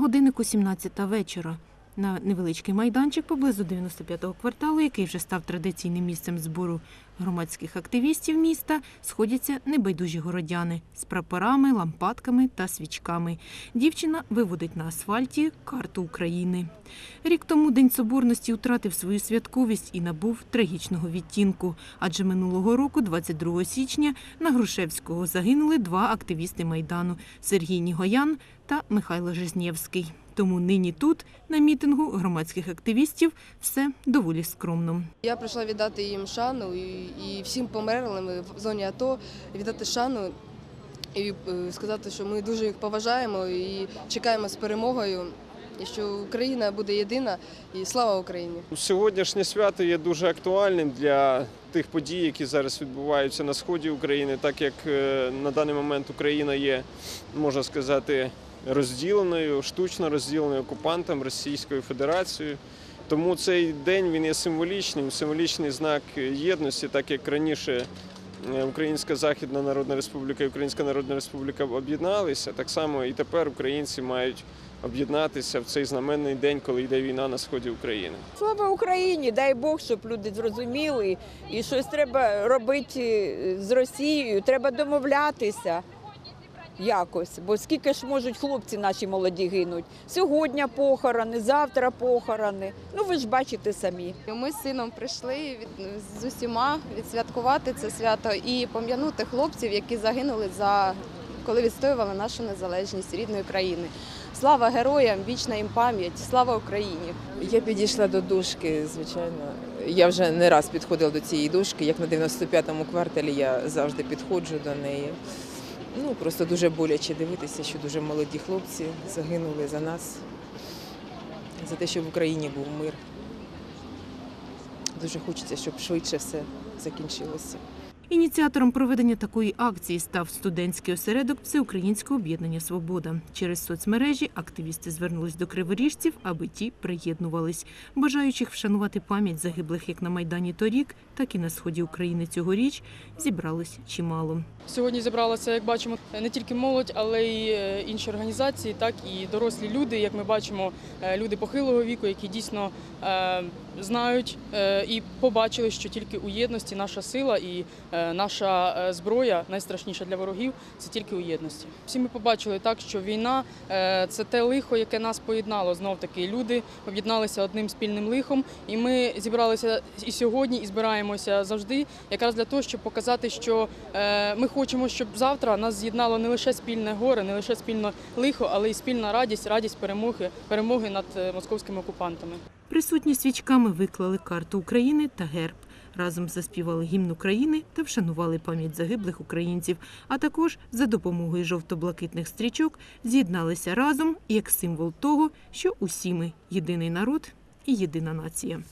годиннику 17 вечора. На невеличкий майданчик поблизу 95-го кварталу, який вже став традиційним місцем збору громадських активістів міста, сходяться небайдужі городяни з прапорами, лампадками та свічками. Дівчина виводить на асфальті карту України. Рік тому День Соборності втратив свою святковість і набув трагічного відтінку. Адже минулого року, 22 січня, на Грушевського загинули два активісти Майдану Сергій Нігоян та Михайло Жизнєвський. Тому нині тут, на мітингу громадських активістів, все доволі скромно. Я прийшла віддати їм шану і, всім померлим в зоні АТО віддати шану і е, сказати, що ми дуже їх поважаємо і чекаємо з перемогою, і що Україна буде єдина, і слава Україні! Сьогоднішнє свято є дуже актуальним для тих подій, які зараз відбуваються на сході України, так як е, на даний момент Україна є, можна сказати, розділеною, штучно розділеною окупантом Російською Федерацією. Тому цей день він є символічним, символічний знак єдності, так як раніше е, Українська Західна Народна Республіка і Українська Народна Республіка об'єдналися, так само і тепер українці мають об'єднатися в цей знаменний день, коли йде війна на сході України. Слава Україні! Дай Бог, щоб люди зрозуміли, і щось треба робити з Росією. Треба домовлятися якось. Бо скільки ж можуть хлопці наші молоді гинуть? Сьогодні похорони, завтра похорони. Ну ви ж бачите самі. Ми з сином прийшли від, з усіма відсвяткувати це свято і пом'янути хлопців, які загинули за коли відстоювали нашу незалежність рідної країни. Слава героям, вічна їм пам'ять, слава Україні! Я підійшла до дошки, звичайно. Я вже не раз підходила до цієї дошки, як на 95-му кварталі я завжди підходжу до неї. Ну, просто дуже боляче дивитися, що дуже молоді хлопці загинули за нас, за те, щоб в Україні був мир. Дуже хочеться, щоб швидше все закінчилося. Ініціатором проведення такої акції став студентський осередок Всеукраїнського об'єднання Свобода. Через соцмережі активісти звернулись до криворіжців, аби ті приєднувались. Бажаючих вшанувати пам'ять загиблих як на майдані торік, так і на сході України цьогоріч зібралось чимало. Сьогодні зібралося, як бачимо, не тільки молодь, але й е, інші організації, так і дорослі люди. Як ми бачимо, е, люди похилого віку, які дійсно е, знають і побачили, що тільки у єдності наша сила і наша е, зброя найстрашніша для ворогів це тільки у єдності. Всі ми побачили так, що війна е, це те лихо, яке нас поєднало. Знов таки люди об'єдналися одним спільним лихом, і ми зібралися і сьогодні, і збираємося завжди, якраз для того, щоб показати, що е, ми хочемо, щоб завтра нас з'єднало не лише спільне горе, не лише спільне лихо, але й спільна радість, радість перемоги, перемоги над е, московськими окупантами. Присутні свічками виклали карту України та герб. Разом заспівали гімн України та вшанували пам'ять загиблих українців. А також за допомогою жовто-блакитних стрічок з'єдналися разом як символ того, що усі ми єдиний народ і єдина нація.